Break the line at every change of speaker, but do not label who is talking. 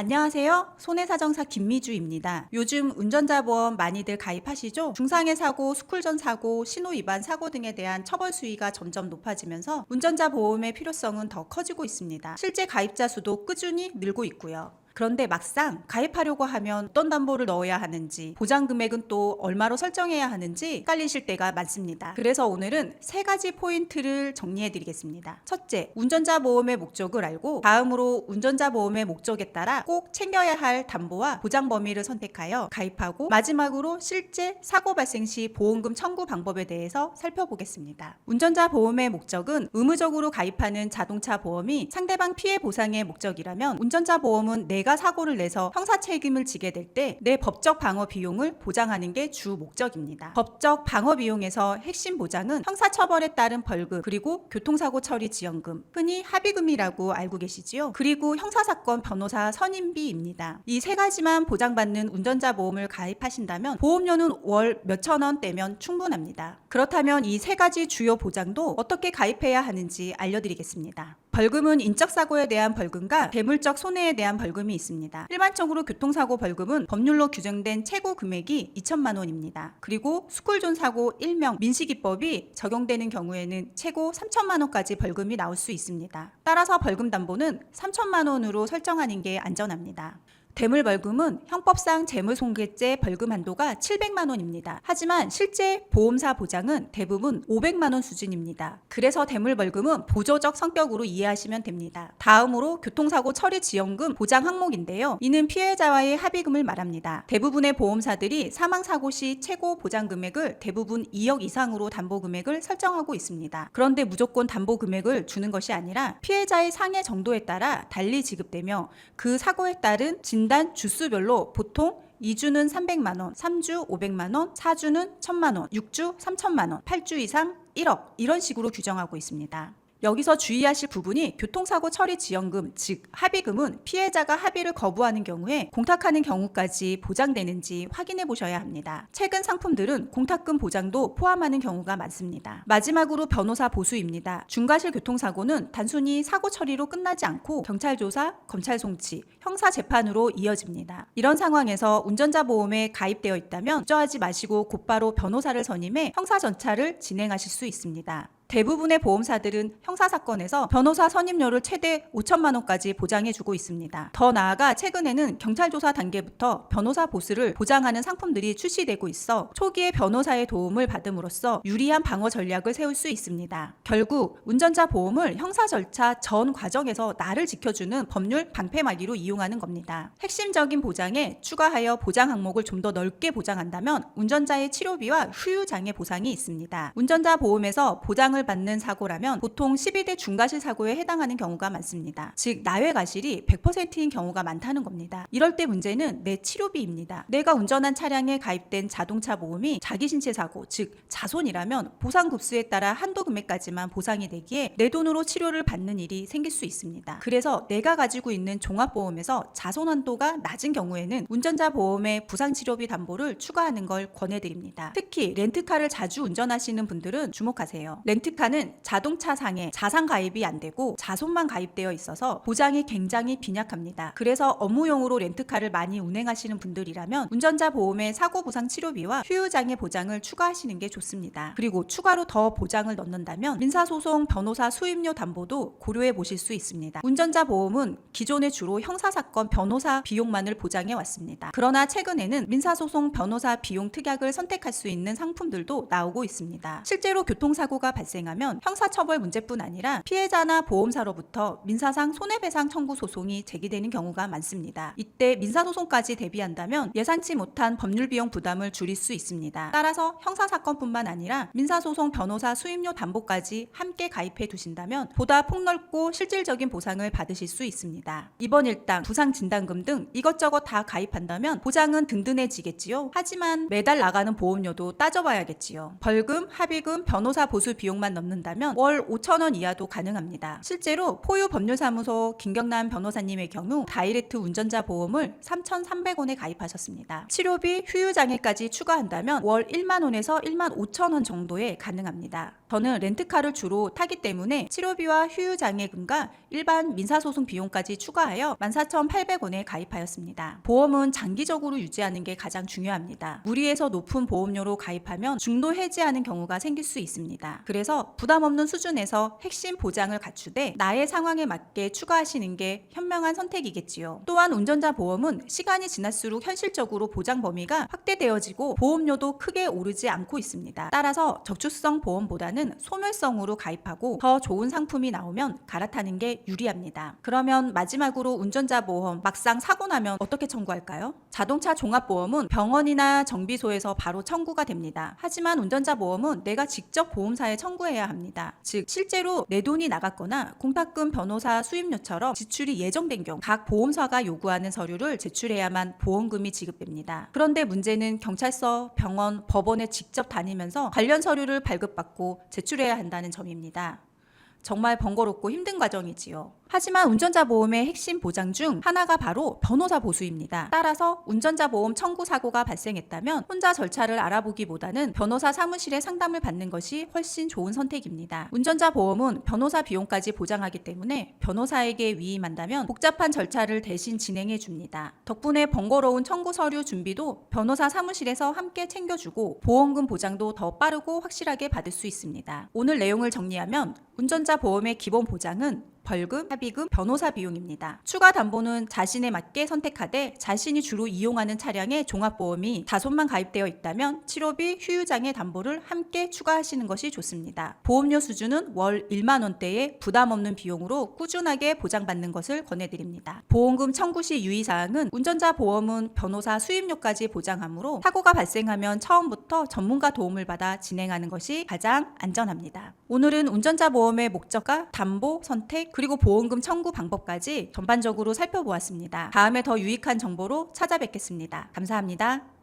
안녕하세요. 손해사정사 김미주입니다. 요즘 운전자 보험 많이들 가입하시죠? 중상해 사고, 스쿨전 사고, 신호 위반 사고 등에 대한 처벌 수위가 점점 높아지면서 운전자 보험의 필요성은 더 커지고 있습니다. 실제 가입자 수도 꾸준히 늘고 있고요. 그런데 막상 가입하려고 하면 어떤 담보를 넣어야 하는지, 보장 금액은 또 얼마로 설정해야 하는지 헷갈리실 때가 많습니다. 그래서 오늘은 세 가지 포인트를 정리해 드리겠습니다. 첫째, 운전자 보험의 목적을 알고 다음으로 운전자 보험의 목적에 따라 꼭 챙겨야 할 담보와 보장 범위를 선택하여 가입하고 마지막으로 실제 사고 발생 시 보험금 청구 방법에 대해서 살펴보겠습니다. 운전자 보험의 목적은 의무적으로 가입하는 자동차 보험이 상대방 피해 보상의 목적이라면 운전자 보험은 내가 사고를 내서 형사 책임을 지게 될 때 내 법적 방어 비용을 보장하는 게 주 목적입니다. 법적 방어 비용에서 핵심 보장은 형사 처벌에 따른 벌금 그리고 교통사고 처리 지원금 흔히 합의금이라고 알고 계시지요. 그리고 형사사건 변호사 선임비입니다. 이 세 가지만 보장받는 운전자 보험을 가입하신다면 보험료는 월 몇천 원 떼면 충분합니다. 그렇다면 이 세 가지 주요 보장도 어떻게 가입해야 하는지 알려드리겠습니다. 벌금은 인적 사고에 대한 벌금과 대물적 손해에 대한 벌금이 있습니다. 일반적으로 교통사고 벌금은 법률로 규정된 최고 금액이 2천만 원입니다. 그리고 스쿨존 사고 일명 민식이법이 적용되는 경우에는 최고 3천만 원까지 벌금이 나올 수 있습니다. 따라서 벌금 담보는 3천만 원으로 설정하는 게 안전합니다. 대물 벌금은 형법상 재물손괴죄 벌금 한도가 700만 원입니다. 하지만 실제 보험사 보장은 대부분 500만 원 수준입니다. 그래서 대물 벌금은 보조적 성격으로 이해하시면 됩니다. 다음으로 교통사고 처리 지원금 보장 항목인데요. 이는 피해자와의 합의금을 말합니다. 대부분의 보험사들이 사망 사고 시 최고 보장 금액을 대부분 2억 이상으로 담보 금액을 설정하고 있습니다. 그런데 무조건 담보 금액을 주는 것이 아니라 피해자의 상해 정도에 따라 달리 지급되며 그 사고에 따른 진단 주수별로 보통 2주는 300만 원, 3주 500만 원, 4주는 1000만 원, 6주 3000만 원, 8주 이상 1억 이런 식으로 규정하고 있습니다. 여기서 주의하실 부분이 교통사고 처리 지원금, 즉 합의금은 피해자가 합의를 거부하는 경우에 공탁하는 경우까지 보장되는지 확인해 보셔야 합니다. 최근 상품들은 공탁금 보장도 포함하는 경우가 많습니다. 마지막으로 변호사 보수입니다. 중과실 교통사고는 단순히 사고 처리로 끝나지 않고 경찰 조사, 검찰 송치, 형사 재판으로 이어집니다. 이런 상황에서 운전자 보험에 가입되어 있다면 걱정하지 마시고 곧바로 변호사를 선임해 형사 전차를 진행하실 수 있습니다. 대부분의 보험사들은 형사사건에서 변호사 선임료를 최대 5천만 원까지 보장해주고 있습니다. 더 나아가 최근에는 경찰 조사 단계부터 변호사 보수를 보장하는 상품들이 출시되고 있어 초기에 변호사의 도움을 받음으로써 유리한 방어 전략을 세울 수 있습니다. 결국 운전자 보험을 형사 절차 전 과정에서 나를 지켜주는 법률 방패막이로 이용하는 겁니다. 핵심적인 보장에 추가하여 보장 항목을 좀 더 넓게 보장한다면 운전자의 치료비와 후유장애 보상이 있습니다. 운전자 보험에서 보장을 받는 사고라면 보통 12대 중과실 사고에 해당하는 경우가 많습니다. 즉 나외 과실이 100%인 경우가 많다는 겁니다. 이럴 때 문제는 내 치료비입니다. 내가 운전한 차량에 가입된 자동차 보험이 자기 신체 사고, 즉 자손이라면 보상 급수에 따라 한도 금액까지만 보상이 되기에 내 돈으로 치료를 받는 일이 생길 수 있습니다. 그래서 내가 가지고 있는 종합보험에서 자손 한도가 낮은 경우에는 운전자 보험에 부상 치료비 담보를 추가하는 걸 권해드립니다. 특히 렌트카를 자주 운전하시는 분들은 주목하세요. 렌트카는 자동차 상에 자산 가입이 안 되고 자손만 가입되어 있어서 보장이 굉장히 빈약합니다. 그래서 업무용으로 렌트카를 많이 운행하시는 분들이라면 운전자 보험에 사고 부상 치료비와 휴유장애 보장을 추가하시는 게 좋습니다. 그리고 추가로 더 보장을 넣는다면 민사소송 변호사 수임료 담보도 고려해 보실 수 있습니다. 운전자 보험은 기존에 주로 형사사건 변호사 비용만을 보장해 왔습니다. 그러나 최근에는 민사소송 변호사 비용 특약을 선택할 수 있는 상품들도 나오고 있습니다. 실제로 교통사고가 발생 하면 형사처벌 문제뿐 아니라 피해자나 보험사로부터 민사상 손해배상 청구 소송이 제기되는 경우가 많습니다. 이때 민사소송까지 대비한다면 예상치 못한 법률 비용 부담을 줄일 수 있습니다. 따라서 형사사건뿐만 아니라 민사소송 변호사 수임료 담보까지 함께 가입해 두신다면 보다 폭넓고 실질적인 보상을 받으실 수 있습니다. 입원 일당, 부상 진단금 등 이것저것 다 가입한다면 보장은 든든해지겠지요. 하지만 매달 나가는 보험료도 따져봐야겠지요. 벌금, 합의금, 변호사 보수 비용만 넣는다면 월 5천 원 이하도 가능합니다. 실제로 포유 법률사무소 김경남 변호사님의 경우 다이렉트 운전자 보험을 3,300원에 가입하셨습니다. 치료비, 휴유장애까지 추가한다면 월 1만 원에서 1만 5천 원 정도에 가능합니다. 저는 렌트카를 주로 타기 때문에 치료비와 휴유장애금과 일반 민사소송 비용까지 추가하여 14,800원에 가입하였습니다. 보험은 장기적으로 유지하는 게 가장 중요합니다. 무리해서 높은 보험료로 가입하면 중도 해지하는 경우가 생길 수 있습니다. 그래서 부담 없는 수준에서 핵심 보장을 갖추되 나의 상황에 맞게 추가하시는 게 현명한 선택이겠지요. 또한 운전자 보험은 시간이 지날수록 현실적으로 보장 범위가 확대되어지고 보험료도 크게 오르지 않고 있습니다. 따라서 적축성 보험보다는 소멸성으로 가입하고 더 좋은 상품이 나오면 갈아타는 게 유리합니다. 그러면 마지막으로 운전자 보험 막상 사고 나면 어떻게 청구할까요? 자동차 종합보험은 병원이나 정비소에서 바로 청구가 됩니다. 하지만 운전자 보험은 내가 직접 보험사에 청구해야 합니다. 즉 실제로 내 돈이 나갔거나 공탁금 변호사 수임료처럼 지출이 예정된 경우 각 보험사가 요구하는 서류를 제출해야만 보험금이 지급됩니다. 그런데 문제는 경찰서, 병원, 법원에 직접 다니면서 관련 서류를 발급받고 제출해야 한다는 점입니다. 정말 번거롭고 힘든 과정이지요. 하지만 운전자 보험의 핵심 보장 중 하나가 바로 변호사 보수입니다. 따라서 운전자 보험 청구 사고가 발생했다면 혼자 절차를 알아보기보다는 변호사 사무실에 상담을 받는 것이 훨씬 좋은 선택입니다. 운전자 보험은 변호사 비용까지 보장하기 때문에 변호사에게 위임한다면 복잡한 절차를 대신 진행해 줍니다. 덕분에 번거로운 청구 서류 준비도 변호사 사무실에서 함께 챙겨주고 보험금 보장도 더 빠르고 확실하게 받을 수 있습니다. 오늘 내용을 정리하면 운전자 보험의 기본 보장은 벌금, 합의금, 변호사 비용입니다. 추가 담보는 자신에 맞게 선택하되 자신이 주로 이용하는 차량에 종합보험이 다손만 가입되어 있다면 치료비, 휴유장애 담보를 함께 추가하시는 것이 좋습니다. 보험료 수준은 월 1만 원대의 부담 없는 비용으로 꾸준하게 보장받는 것을 권해드립니다. 보험금 청구 시 유의사항은 운전자 보험은 변호사 수임료까지 보장하므로 사고가 발생하면 처음부터 전문가 도움을 받아 진행하는 것이 가장 안전합니다. 오늘은 운전자 보험의 목적과 담보, 선택, 그리고 보험금 청구 방법까지 전반적으로 살펴보았습니다. 다음에 더 유익한 정보로 찾아뵙겠습니다. 감사합니다.